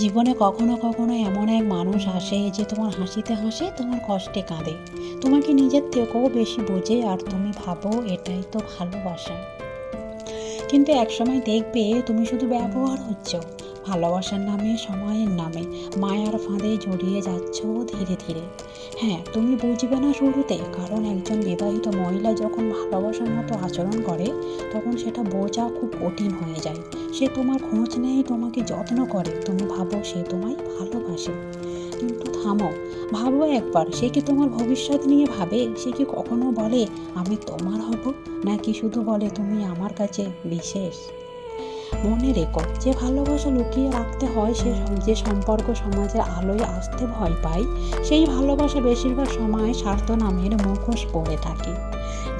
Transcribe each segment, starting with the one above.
জীবনে কখনো কখনো এমন এক মানুষ আসে যে তোমার হাসিতে হাসে তোমার কষ্টে কাঁদে। তোমাকে নিজের থেকেও বেশি বোঝে আর তুমি ভাবো এটাই তো ভালোবাসা। কিন্তু একসময় দেখবে তুমি শুধু ব্যবহার হচ্ছ। ভালোবাসার নামে, সময়ের নামে, মায়ার ফাঁদে জড়িয়ে যাচ্ছ ধীরে ধীরে। হ্যাঁ তুমি বুঝবে না শুরুতে, কারণ একজন বিবাহিত মহিলা যখন ভালোবাসার মতো আচরণ করে, তখন সেটা বোঝা খুব কঠিন হয়ে যায়। সে তোমার খোঁজ নেয়, তোমাকে যত্ন করে, তুমি ভাবো সে তোমায় ভালোবাসে। কিন্তু থামো, ভাবো একবার, সে কি তোমার ভবিষ্যৎ নিয়ে ভাবে? সে কি কখনো বলে, আমি তোমার হব? নাকি শুধু বলে, তুমি আমার কাছে বিশেষ? মনে রেখো, যে ভালোবাসা লুকিয়ে রাখতে হয় সে যে সম্পর্ক সমাজের আলোয় আসতে ভয় পায়, সেই ভালোবাসা বেশিরভাগ সময় স্বার্থ নামের মুখোশ পড়ে থাকে।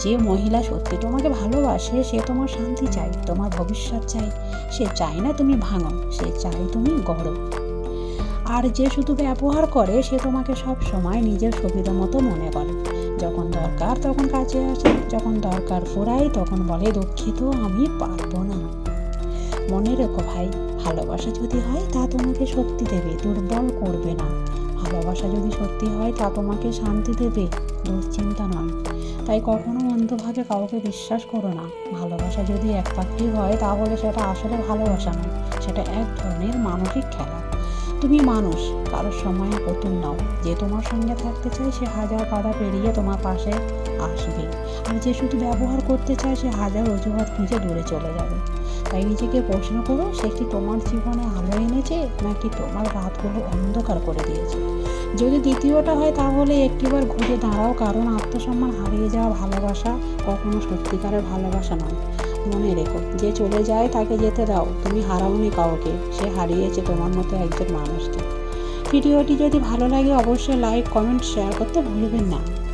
যে মহিলা সত্যি তোমাকে ভালোবাসে, সে তোমার শান্তি চায়, তোমার ভবিষ্যৎ চায়। সে চায় না তুমি ভাঙো, সে চায় তুমি গড়ো। আর যে শুধু ব্যবহার করে, সে তোমাকে সব সময় নিজের সুবিধা মতো মনে করে যখন দরকার তখন কাছে আসে, যখন দরকার ফুরায় তখন বলে, দুঃখিত, আমি পারব না। মনে রেখো ভাই, ভালোবাসা যদি হয় তা তোমাকে শক্তি দেবে, দুর্বল করবে না। ভালোবাসা যদি সত্যি হয় তা তোমাকে শান্তি দেবে, দুশ্চিন্তা নয়। তাই কখনো অন্ধভাবে কাউকে বিশ্বাস করো না। ভালোবাসা যদি এক পাখি হয় তাহলে সেটা আসলে ভালোবাসা নয়, সেটা এক ধরনের মানসিক খেলা। তুমি মানুষ কারোর সময় পুতুল নাও। যে তোমার সঙ্গে থাকতে চায়, সে হাজার বাধা পেরিয়ে তোমার পাশে আসবে। আর যে শুধু ব্যবহার করতে চায়, সে হাজার অজুহাত খুঁজে দূরে চলে যাবে। তাই নিজেকে প্রশ্ন করো, সে কি তোমার জীবনে আলো এনেছে, নাকি তোমার রাতগুলো অন্ধকার করে দিয়েছে? যদি দ্বিতীয়টা হয়, তাহলে একটিবার ঘুরে দাঁড়াও, কারণ আত্মসম্মান হারিয়ে যাওয়া ভালোবাসা কখনো সত্যিকারের ভালোবাসা নয়। মনে রেখো। যে চলে যায় তাকে যেতে দাও। তুমি হারাওনি কাউকে। সে হারিয়েছে তোমার মতো একজন মানুষকে। ভিডিওটি যদি ভালো লাগে, অবশ্যই লাইক কমেন্ট শেয়ার করতে ভুলবেন না।